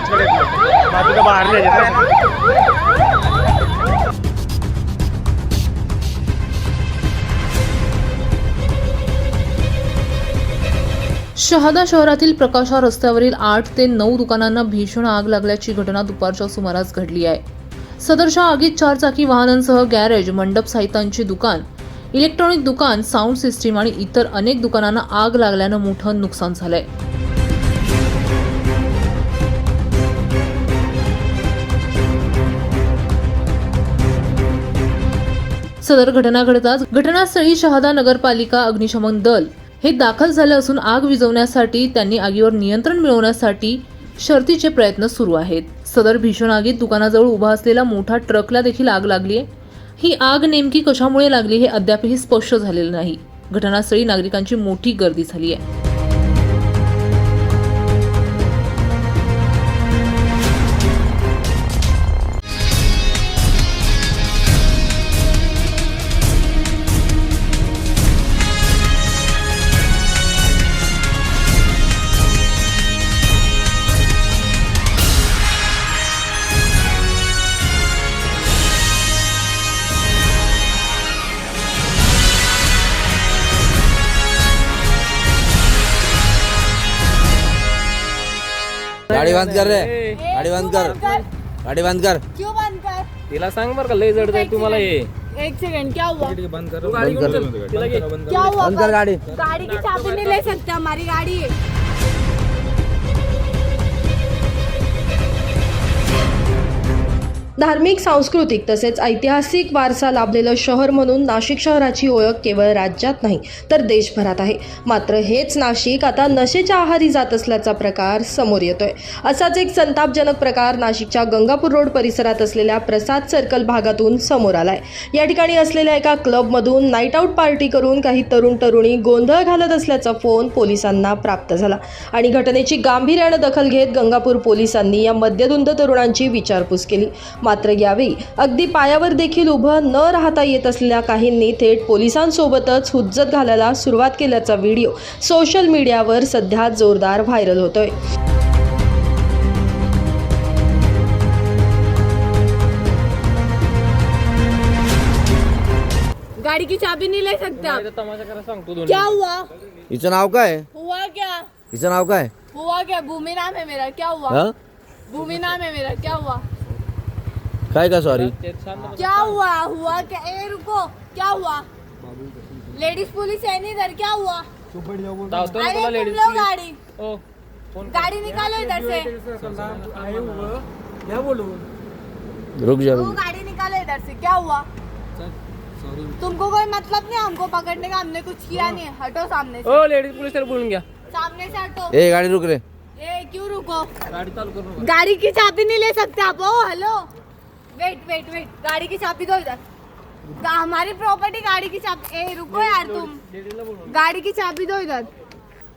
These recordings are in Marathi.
आहे दोन गाड्या शहादा शहरातील प्रकाशा रस्त्यावरील आठ ते नऊ दुकानांना भीषण आग लागल्याची घटना दुपारच्या सुमारास घडली आहे. सदरच्या आगीत चारचाकी वाहनांसह गॅरेज मंडप साहित्यांची दुकान इलेक्ट्रॉनिक दुकान साऊंड सिस्टीम आणि इतर अनेक दुकानांना आग लागल्यानं मोठं नुकसान झालंय. सदर घटना घडताच घटनास्थळी शहादा नगरपालिका अग्निशमन दल हे दाखल झाले असून आग विझवण्यासाठी त्यांनी आगीवर नियंत्रण मिळवण्यासाठी शर्तीचे प्रयत्न सुरू आहेत. सदर भीषण आगीत दुकानाजवळ उभा असलेला मोठा ट्रकला देखील आग लागली आहे. ही आग नेमकी कशामुळे लागली हे अद्यापही स्पष्ट झालेलं नाही. घटनास्थळी नागरिकांची मोठी गर्दी झाली आहे. गाडी बंद कर रे. गाडी बंद कर. गाडी बंद कर. क्यों बंद कर? तिला सांग बरं का लय जड जाईल तुम्हाला हे. एक सेकंड क्या हुआ? बंद कर. घे. क्या हुआ? बंद कर गाडी. गाड़ी की चाबी नहीं ले सकते हमारी गाड़ी. है धार्मिक सांस्कृतिक तसेच ऐतिहासिक वारसा लाभलेलं शहर म्हणून नाशिक शहराची ओळख केवळ राज्यात नाही तर देशभरात आहे. मात्र हेच नाशिक आता नशेच्या आहारी जात असल्याचा प्रकार समोर येतोय. असाच एक संतापजनक प्रकार नाशिकच्या गंगापूर रोड परिसरात असलेल्या प्रसाद सर्कल भागातून समोर आलाय. या ठिकाणी असलेल्या एका क्लबमधून नाईट आऊट पार्टी करून काही तरुण तरुणी गोंधळ घालत असल्याचा फोन पोलिसांना प्राप्त झाला आणि घटनेची गांभीर्यानं दखल घेत गंगापूर पोलिसांनी या मद्यधुंद तरुणांची विचारपूस केली. मात्र यावेळी अगदी पायावर देखील उभं न राहता येत असलेल्या काहींनी थेट पोलिसांसोबतच हुज्जत घालायला सुरुवात केल्याचा व्हिडिओ सोशल मीडियावर सध्या जोरदार व्हायरल होतोय. गाड़ी की चाबी नहीं ले सकते क्या हुआ? हिचं नाव काय? हुआ क्या? हिचं नाव काय? हुआ क्या? भूमि नाम है मेरा. क्या हुआ? हा? भूमि नाम है मेरा. क्या हुआ? काय का सॉरी ते. क्या हुआ? हुआ क्या? ए रुको। क्या हुआ? लेडीज़ पुलिस है नहीं इधर क्या हुआ? ना अरे तुम लेडीज़ लोग गाड़ी ओ फ़ोन गाड़ी निकालो इधर से। रुक जा। वो रुक गाड़ी निकालो इधर से। क्या हुआ? तुमको कोई मतलब नहीं हमको पकड़ने का हमने कुछ किया नहीं हटो सामने से। ओ लेडीज़ पुलिस तर बोलून घ्या सामने से हटो। ए गाडी रुक रे। ए क्यों रुको? गाडी चालू करू. गाड़ी की चाबी नहीं ले सकते आप? ओ हेलो वेट वेट वेट गाड़ी की चाबी दो इधर। हमारी प्रॉपर्टी गाड़ी की चाबी ए रुको यार तुम। गाड़ी की चाबी दो इधर।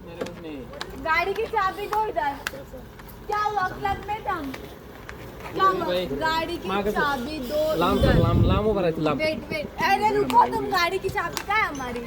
है. गाड़ी की चाबी दो इधर। क्या हुआ? क्लब में भाई, गाड़ी की चाबी दो लांब लांब लांब वेट वेट अरे रुको तुम गाड़ी की चाबी काय हमारी।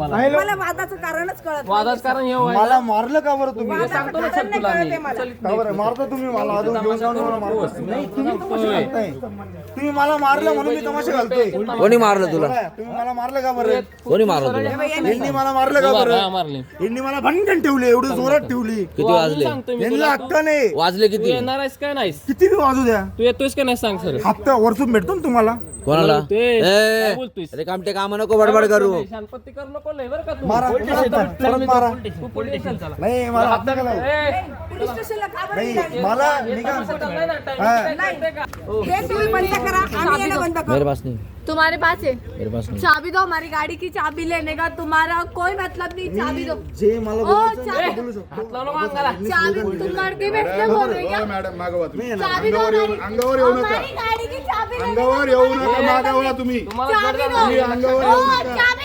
मला वादाचं कारणच कळत वादाच कारण हे. मला मारलं का बरं तुम्ही? हे सांगतो ना तुला मी. चल का बरं? मारता तुम्ही मला? अजून घेऊन जाऊन मला मारता नाही तुम्ही तमाशा होय. घालताय तुम्ही मला मारलं म्हणून मी तमाशा घालतोय. कोणी मारलं तुला? तुम्ही मला मारलं का बरं? कोणी मारलं तुला? यांनी मला मारलं का बरं? मारले. यांनी मला भनकन ठेवली एवढी जोरात ठेवली. किती वाजले? सांगतो मी यांना हक्क नाही. वाजले तू किती येणार आहेस काय नाहीस? किती बी वाजू द्या? तू येतोयस का नाही सांग सर हप्ता वरतून भेटतो ना तुम्हाला. कोणाला? बोलतोय. काय ए बोलतोयस? अरे कामटे काम नको बडबड करू. करू नको लय बरं का तू. मारा पोलीस स्टेशन मारा, परत मारा तू पोलीस स्टेशन चला नाही मला केला ए, पोलीस स्टेशनला का बरं नाही निघाली? मला मी काय तमाशा ना, timing हा. काय कळतंय का? हो. हे तुम्ही बंद करा आम्ही येणं बंद करू. मेरे पास नहीं। तुम्हारे पास है। मेरे पास नहीं। चाबी दो हमारी गाड़ी की चाबी लेने का। तुम्हारा कोई मतलब नहीं चाबी दो। जे मला ओ बोलायचं ते बोलू शकतो. हात लावू नको अंगाला. चाबी तुम लड़के बैठे बोल रहे क्या मॅडम मागवा तुम्ही चाबी दो हमारी अंगावर येऊ नका. हमारी गाड़ी की चाबी लेने अंगावर येऊ नका मागावा तुम्ही. तुम्हाला चाबी जड दो. अंगावर ओ, येऊ नका. चाबी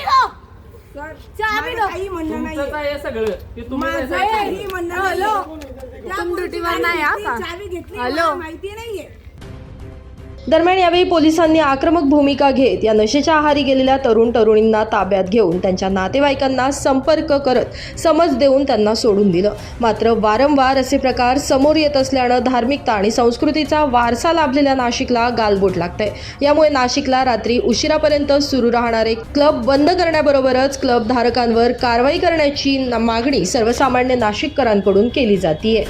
काही म्हणणं नाही काय हे सगळं तुम्ही माझं? काही म्हणणं नाही तुम ड्युटीवर नाही हा का? चावी घेतली हॅलो. माहिती नाहीये दरम्यान यावेळी पोलिसांनी आक्रमक भूमिका घेत या नशेच्या आहारी गेलेल्या तरुण तरुणींना ताब्यात घेऊन त्यांच्या नातेवाईकांना संपर्क करत समज देऊन त्यांना सोडून दिलं. मात्र वारंवार असे प्रकार समोर येत असल्यानं धार्मिकता आणि संस्कृतीचा वारसा लाभलेल्या नाशिकला गालबोट लागतंय. यामुळे नाशिकला रात्री उशिरापर्यंत सुरू राहणारे क्लब बंद करण्याबरोबरच क्लब धारकांवर कारवाई करण्याची मागणी सर्वसामान्य नाशिककरांकडून केली जातीये.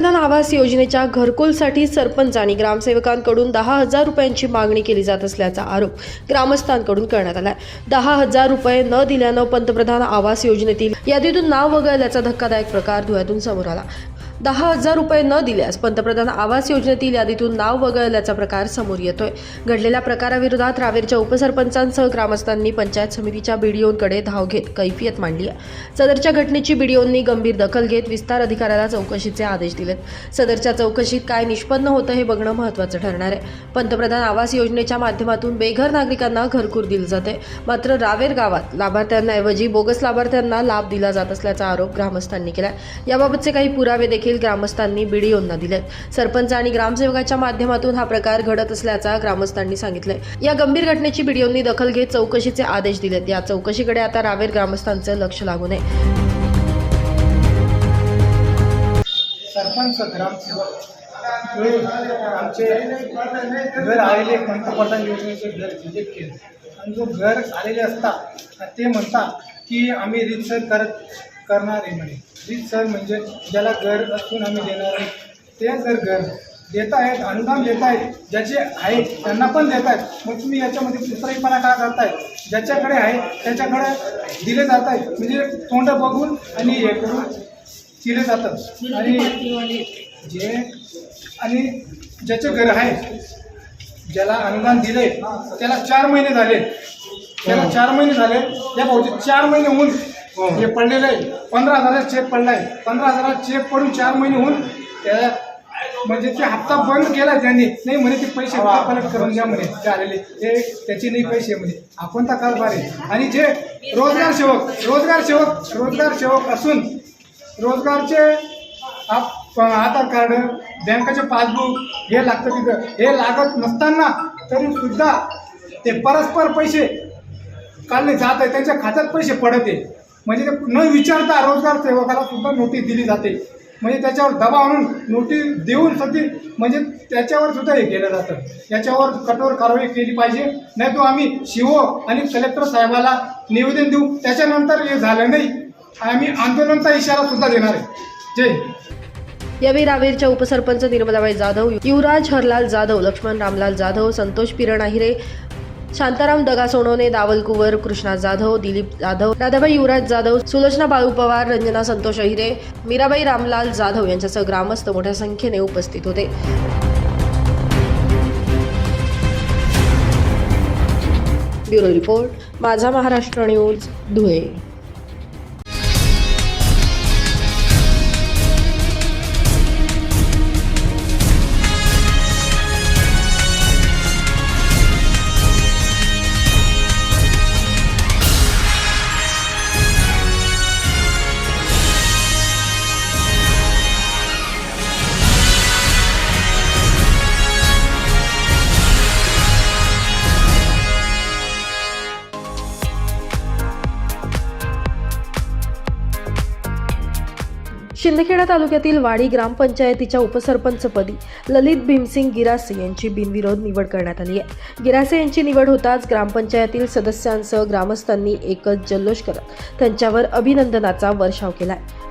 पंतप्रधान आवास योजनेच्या घरकुलसाठी सरपंच आणि ग्रामसेवकांकडून दहा हजार रुपयांची मागणी केली जात असल्याचा आरोप ग्रामस्थांकडून करण्यात आला दहा हजार रुपये न दिल्यानं पंतप्रधान आवास योजनेतील यादीतून नाव वगळल्याचा धक्कादायक प्रकार धुळ्यातून समोर आला. दहा हजार रुपये न दिल्यास पंतप्रधान आवास योजनेतील यादीतून नाव वगळल्याचा प्रकार समोर येतोय. घडलेल्या प्रकाराविरोधात रावेरच्या उपसरपंचांसह ग्रामस्थांनी पंचायत समितीच्या बीडीओंकडे धाव घेत कैफियत मांडली आहे. सदरच्या घटनेची बीडीओंनी गंभीर दखल घेत विस्तार अधिकाऱ्याला चौकशीचे आदेश दिलेत. सदरच्या चौकशीत काय निष्पन्न होतं हे बघणं महत्त्वाचं ठरणार आहे. पंतप्रधान आवास योजनेच्या माध्यमातून बेघर नागरिकांना घरकूर दिलं जाते मात्र रावेर गावात लाभार्थ्यांऐवजी बोगस लाभार्थ्यांना लाभ दिला जात असल्याचा आरोप ग्रामस्थांनी केला याबाबतचे काही पुरावे देखील ग्रामस्थांनी बीडीओंना दिलेत सरपंच आणि ग्रामसेवकाच्या माध्यमातून हा प्रकार घडत असल्याचा ग्रामस्थांनी सांगितलंय. या गंभीर घटनेची बीडीओंनी दखल घेत चौकशीचे आदेश दिलेत. या चौकशीकडे आता रावेर ग्रामस्थांचं लक्ष लागू नये सरपंच ग्रामसेवक आमचे घर आलेले पंतप्रधान योजनेचे घर विजिट केले. आणि जो घर आलेले असता ते म्हणतात की आम्ही रीतसर करत करणार आहे म्हणे रीतसर म्हणजे ज्याला घर असून आम्ही देणार आहे ते जर घर देत आहेत अनुदान देत आहेत ज्याचे आहेत त्यांना पण देत आहेत मग तुम्ही याच्यामध्ये दुसराहीपणा का करताय ज्याच्याकडे आहे त्याच्याकडे दिले जात आहेत म्हणजे तोंड बघून आणि हे करून दिले जातात. आणि जे आणि ज्याचे घर आहे ज्याला अनुदान दिले त्याला चार महिने झाले. त्याला चार महिने झाले. या भाऊचे चार महिने होऊन हे पडलेलं आहे. पंधरा हजाराचा चेक पडलाय. पंधरा हजाराचा चेक पडून चार महिने होऊन त्या म्हणजे ते हप्ता बंद केला त्यांनी. नाही म्हणे ते पैसे कलेक्ट करून द्या म्हणे. ते आलेले. ते त्याचे नाही पैसे म्हणे. आपण तर कारभार आहे. आणि जे रोजगार सेवक रोजगार सेवक रोजगार सेवक असून रोजगारचे आप- आधार कार्ड बँकेचे पासबुक हे लागतं तिथं. हे लागत नसताना तरी सुद्धा ते परस्पर पैसे काढले जात आहे. त्यांच्या खात्यात पैसे पडत आहे. म्हणजे न विचारता रोजगार सेवकाला सुद्धा नोटीस दिली जाते. म्हणजे त्याच्यावर दबाव आणून नोटीस देऊन सध्या म्हणजे त्याच्यावर सुद्धा हे केलं जातं. याच्यावर कठोर कारवाई केली पाहिजे. नाही तो आम्ही शिवो आणि कलेक्टर साहेबाला निवेदन देऊ. त्याच्यानंतर हे झालं नाही. आम्ही आंदोलनाचा इशारा सुद्धा देणार आहे. जय यावेळी रावेरच्या उपसरपंच निर्मलाबाई जाधव युवराज हरलाल जाधव लक्ष्मण रामलाल जाधव संतोष पिरण आहिरे शांताराम दगा सोनवणे दावल कुवर कृष्णा जाधव दिलीप जाधव राधाबाई युवराज जाधव सुलोचना बाळू पवार रंजना संतोष अहिरे मीराबाई रामलाल जाधव यांच्यासह ग्रामस्थ मोठ्या संख्येने उपस्थित होते. ब्युरो रिपोर्ट माझा महाराष्ट्र न्यूज धुळे. शिंदखेडा तालुक्यातील वाडी ग्रामपंचायतीच्या उपसरपंचपदी ललित भीमसिंग गिरासे यांची बिनविरोध निवड करण्यात आली आहे. गिरासे यांची निवड होताच ग्रामपंचायतील सदस्यांसह ग्रामस्थांनी एकच जल्लोष करत त्यांच्यावर अभिनंदनाचा वर्षाव केला आहे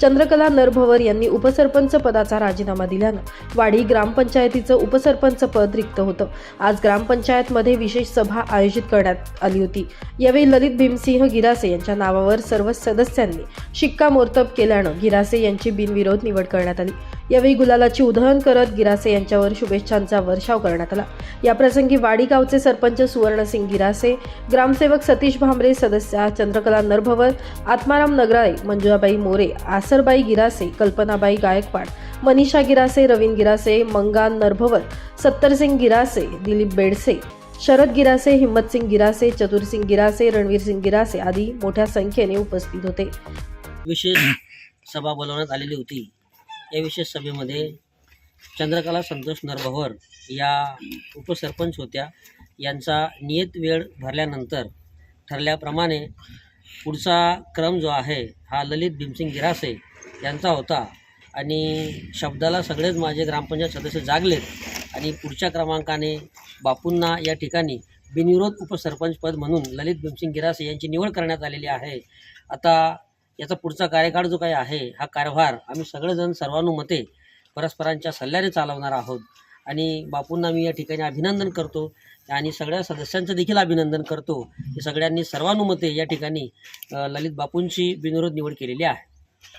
चंद्रकला नरभवर यांनी उपसरपंच पदाचा राजीनामा दिल्यानं वाढी ग्रामपंचायतीचं उपसरपंच पद रिक्त होतं. आज ग्रामपंचायतमध्ये विशेष सभा आयोजित करण्यात आली होती. यावेळी ललित भीमसिंह गिरासे यांच्या नावावर सर्व सदस्यांनी शिक्कामोर्तब केल्यानं गिरासे यांची बिनविरोध निवड करण्यात आली. यावेळी गुलालाची उधळण करत गिरासे यांच्यावर शुभेच्छांचा वर्षाव करण्यात आला. याप्रसंगी वाडी गावचे सरपंच सुवर्णसिंग गिरासे ग्रामसेवक सतीश भांबरे सदस्या चंद्रकला नरभवर आत्माराम नगराळे मंजुळाबाई मोरे आसरबाई गिरासे कल्पनाबाई गायकवाड मनीषा गिरासे रवीन गिरासे मंगान नरभवर सत्तरसिंग गिरासे दिलीप बेडसे शरद गिरासे हिम्मतसिंग गिरासे चतुरसिंग गिरासे रणवीरसिंग गिरासे आदी मोठ्या संख्येने उपस्थित होते. विशेष सभा बोलवण्यात आलेली होती. या विशेष सभेमध्ये चंद्रकला संतोष नरभवर या उपसरपंच होत्या. यांचा नियत वेळ भरल्यानंतर ठरल्याप्रमाणे पुढचा क्रम जो आहे हा ललित भीमसिंग गिरासे यांचा होता. आणि शब्दाला सगळेच माझे ग्रामपंचायत सदस्य जागलेत आणि पुढच्या क्रमांकाने बापूंना या ठिकाणी बिनविरोध उपसरपंचपद म्हणून ललित भीमसिंग गिरासे यांची निवड करण्यात आलेली आहे. आता याचा पुढचा कार्यकाळ जो काही आहे हा कारभार आम्ही सगळेजण सर्वानुमते परस्परांच्या सल्ल्याने चालवणार आहोत. आणि बापूंना मी या ठिकाणी अभिनंदन करतो आणि सगळ्या सदस्यांचं देखील अभिनंदन करतो. की सगळ्यांनी सर्वानुमते या ठिकाणी ललित बापूंची बिनविरोध निवड केलेली आहे.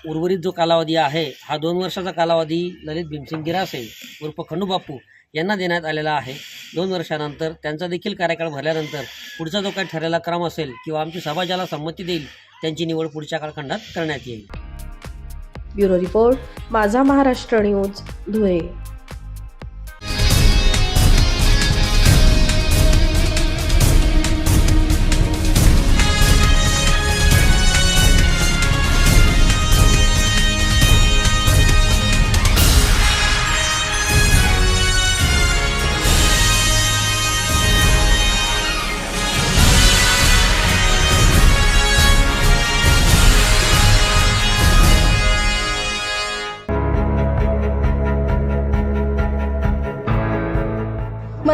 उर्वरित जो कालावधी आहे हा दोन वर्षाचा कालावधी ललित भीमसिंग गिरासे उर्फ खंडू बापू यांना देण्यात आलेला आहे. दोन वर्षानंतर त्यांचा देखील कार्यकाळ भरल्यानंतर पुढचा जो काही ठरलेला क्रम असेल किंवा आमची सभा ज्याला संमती देईल त्यांची निवड पुढच्या कालखंडात करण्यात येईल. ब्युरो रिपोर्ट माझा महाराष्ट्र न्यूज धुळे.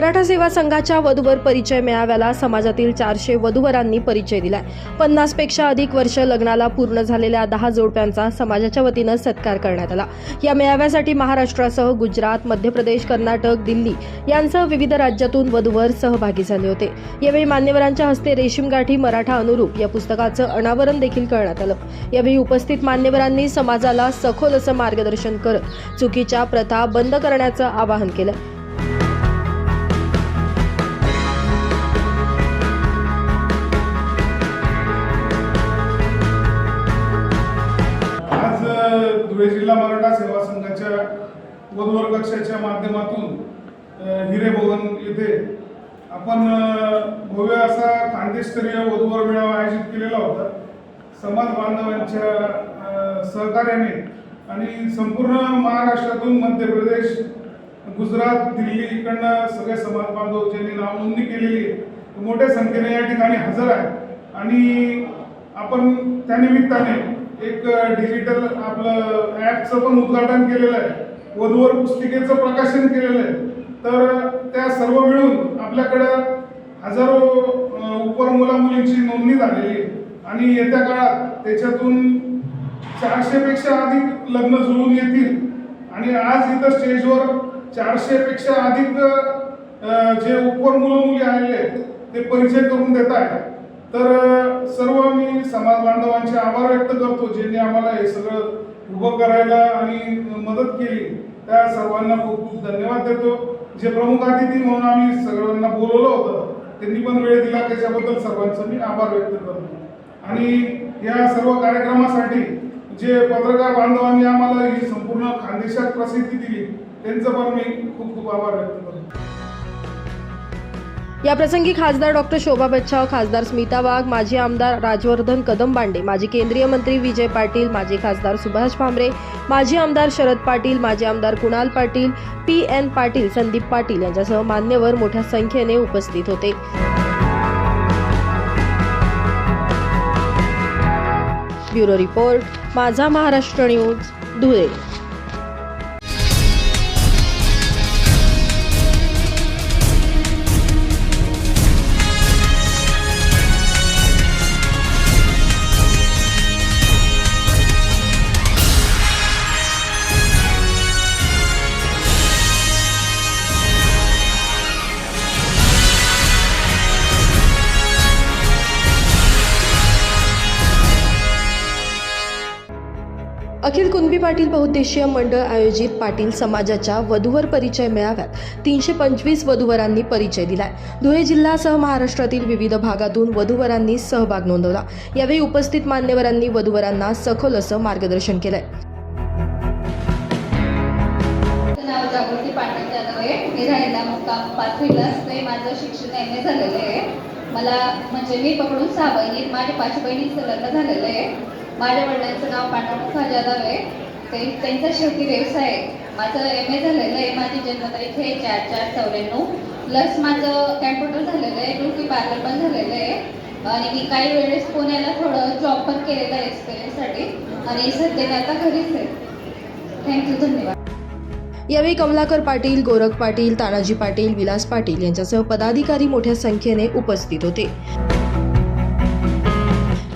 मराठा सेवा संघाच्या वधूवर परिचय मेळाव्याला समाजातील चारशे वधूवरांनी परिचय दिलाय. पन्नासपेक्षा अधिक वर्ष लग्नाला पूर्ण झालेल्या दहा जोडप्यांचा समाजाच्या वतीनं सत्कार करण्यात आला. या मेळाव्यासाठी महाराष्ट्रासह गुजरात मध्य प्रदेश कर्नाटक दिल्ली यांसह विविध राज्यातून वधूवर सहभागी झाले होते. यावेळी मान्यवरांच्या हस्ते रेशीम गाठी मराठा अनुरूप या पुस्तकाचं अनावरण देखील करण्यात आलं. यावेळी उपस्थित मान्यवरांनी समाजाला सखोल असं मार्गदर्शन करत चुकीच्या प्रथा बंद करण्याचं आवाहन केलं. वधूवर कक्षाच्या माध्यमातून हिरेभवन हिरे भवन येथे आपण भव्य असा खानदेशस्तरीय वधूवर मेळावा आयोजित केलेला होता. समाज बांधवांच्या सहकार्याने आणि संपूर्ण महाराष्ट्रातून मध्य प्रदेश गुजरात दिल्ली इकडनं सगळे समाज बांधव ज्यांनी नाव नोंदणी केलेली आहे मोठ्या संख्येने या ठिकाणी हजर आहे आणि आपण त्यानिमित्ताने एक डिजिटल आपलं ॲपचं पण उद्घाटन केलेलं आहे. वधूवर पुस्तिकेचं प्रकाशन केलेलं आहे. तर त्या सर्व मिळून आपल्याकडं हजारो उपर मुला मुलींची नोंदणी झालेली आहे. आणि येत्या काळात त्याच्यातून चारशेपेक्षा अधिक लग्न जुळून येतील. आणि आज इथं स्टेजवर चारशेपेक्षा अधिक जे उपर मुलं मुली आलेले आहेत ते परिचय करून देत आहेत. तर सर्व मी समाज बांधवांचे आभार व्यक्त करतो ज्यांनी आम्हाला हे सगळं उभं करायला आणि मदत केली त्या सर्वांना खूप खूप धन्यवाद देतो. जे प्रमुख अतिथी म्हणून आम्ही सगळ्यांना बोलवलं होतं त्यांनी पण वेळ दिला. त्याच्याबद्दल सर्वांचं मी आभार व्यक्त करतो. आणि या सर्व कार्यक्रमासाठी जे पत्रकार बांधवांनी आम्हाला ही संपूर्ण खानदेशात प्रसिद्धी दिली त्यांचं पण मी खूप खूप आभार व्यक्त करतो याप्रसंगी खासदार डॉक्टर शोभा बच्छाव खासदार स्मिता वाघ माजी आमदार राजवर्धन कदमबांडे माजी केंद्रीय मंत्री विजय पाटील माजी खासदार सुभाष भामरे माजी आमदार शरद पाटील माजी आमदार कुणाल पाटील पी एन पाटील संदीप पाटील यांच्यासह मान्यवर मोठ्या संख्येने उपस्थित होते. Bureau report Majha Maharashtra news Dhule. अखिल कुणबी पाटील बहुद्देशीय मंडळ आयोजित पाटील समाजाच्या वधूवर परिचय मेळाव्यात तीनशे पंचवीस वधूवरांनी परिचय दिलाय. धुळे जिल्ह्यासह महाराष्ट्रातील विविध भागातून वधूवरांनी सहभाग नोंदवला. यावेळी उपस्थित मान्यवरांनी वधूवरांना सखोल असं मार्गदर्शन केलंय. माझं शिक्षण एम ए झालेलं आहे. मला म्हणजे मी पकडून सहा बहिणी माझ्या पाच बहिणीचं लग्न झालेलं आहे. माझ्या वडिलांचं नाव पांडुरमुखा जाधव आहे. ते त्यांचा शेवटी व्यवसाय आहे. माझं एम ए झालेलं आहे. माझी जन्मतारीख आहे चार चार चौऱ्याण्णव. प्लस माझं कॅम्प्युटर झालेलं आहे. ब्युटी पार्लर पण झालेलं आहे. आणि मी काही वेळेस पुण्याला थोडं जॉब पण केलेला आहे एक्सपिरियन्ससाठी आणि सध्या आता घरीच आहे. थँक्यू धन्यवाद. यावेळी कमलाकर पाटील गोरख पाटील तानाजी पाटील विलास पाटील यांच्यासह पदाधिकारी मोठ्या संख्येने उपस्थित होते.